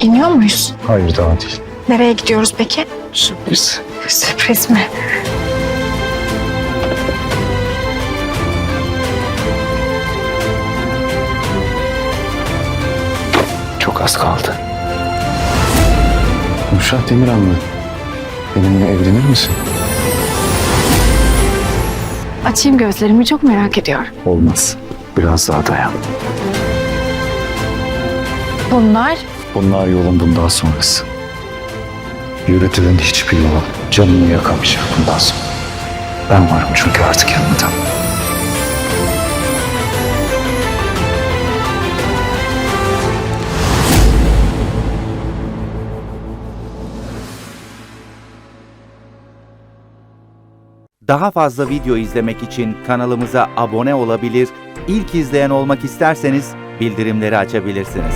İniyor muyuz? Hayır daha değil. Nereye gidiyoruz peki? Sürpriz. Sürpriz mi? Çok az kaldı. Uşak Demirhanlı. Benimle evlenir misin? Açayım gözlerimi çok merak ediyorum. Olmaz. Biraz daha dayan. Bunlar Bunlar yolun bundan sonrası. Yürütülen hiçbir yol canını yakamayacak bundan sonra. Ben varım çünkü artık yanında. Daha fazla video izlemek için kanalımıza abone olabilir, ilk izleyen olmak isterseniz bildirimleri açabilirsiniz.